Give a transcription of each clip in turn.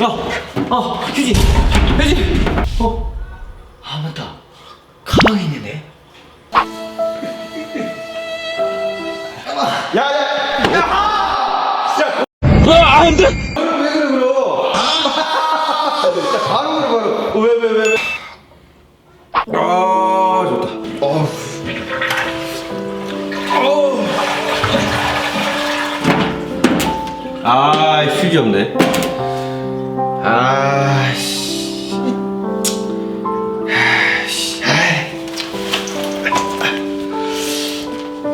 어, 휴지, 휴지. 어, 아 맞다. 가방에 있는데. 왜 그래 그러? 진짜 바로 그래 바로. 왜 왜 왜 왜? 아 좋다. 어우. 아 휴지 없네. 아씨. 아씨.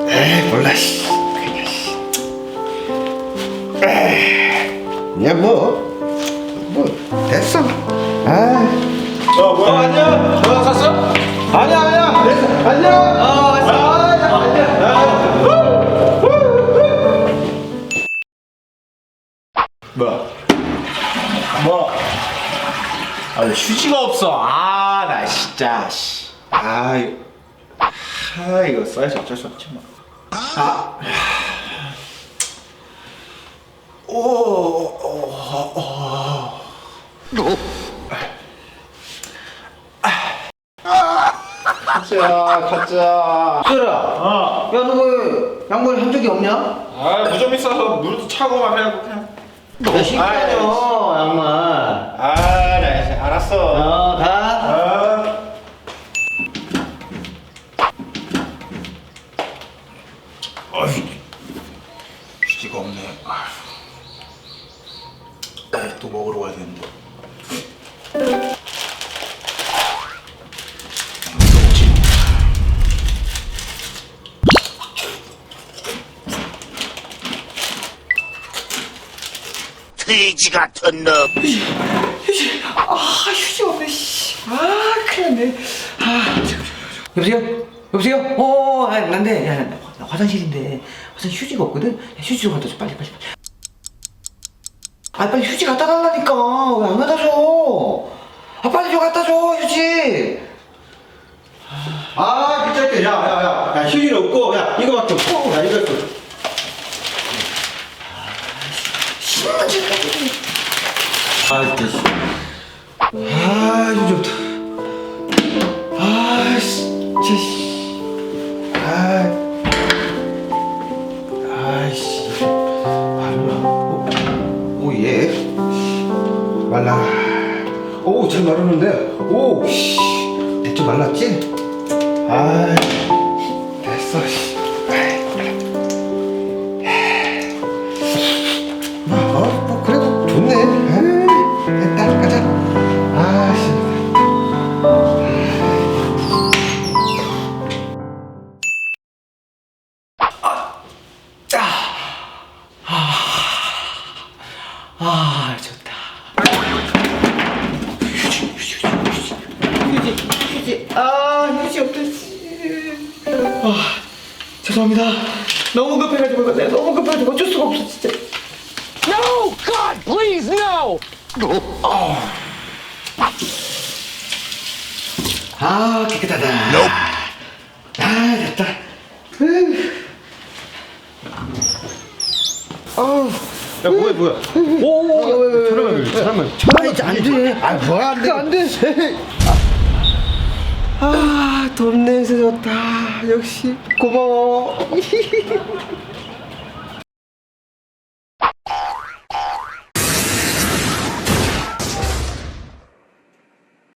에이 몰라 씨. 그냥 씨. 야, 뭐, 뭐, 됐어. 아. 어, 뭐야, 안녕? 어, 갔어? 아니야, 아니야. 됐어. 안녕. 어, 왔어. 아, 안녕. 뭐? 뭐? 아, 휴지가 없어. 아, 나 진짜, 씨. 아, 이거. 아, 이거 써야지 어쩔 수 없지, 뭐. 아. 오, 오, 오. 가자, 가자. 수라, 어. 야, 너왜 양말에 한 적이 없냐? 야, 아, 무좀 있어서 물도 차고만 해갖고 그냥. 신기하냐, 양말. 알았어. 어, 가. 아. 어이, 휴지가 없네. 아휴. 또 먹으러 가야 되는데. 돼지 같은 놈. 휴지, 아, 휴지 없네, 씨. 아, 큰일 났네. 아, 여보세요? 여보세요? 어, 아, 난데, 야, 나, 나 화장실인데, 화장실 휴지가 없거든? 야, 휴지 좀 갖다 줘, 빨리, 빨리, 빨리. 아, 빨리 휴지 갖다 달라니까. 왜 안 갖다 줘? 아, 빨리 좀 갖다 줘, 휴지. 아, 괜찮게. 야, 야, 야. 야, 휴지는 없고, 야, 이거밖에 없고. 야, 이거 없 씨. 아, 아이씨. 말라. 오, 오, 예. 말라. 오, 잘 마르는데. 오, 씨. 대충 말랐지? 아, 됐 아, 좋다. 휴지, 휴지, 휴지, 휴지, 휴지, 아, 휴지. 씨. 아, 죄송합니다. 너무 급해가지고 내가 너무 급해가지고 어쩔 수가 없어 진짜. No, God, please, no. 아, 깨끗하다. 아, 됐다. 으. 야, 뭐야, 뭐야. 오, 저러면, 저러면. 아, 이제 안 돼. 아, 뭐야, 안 돼. 안 돼. 아, 돈 내서 좋다. 역시 고마워.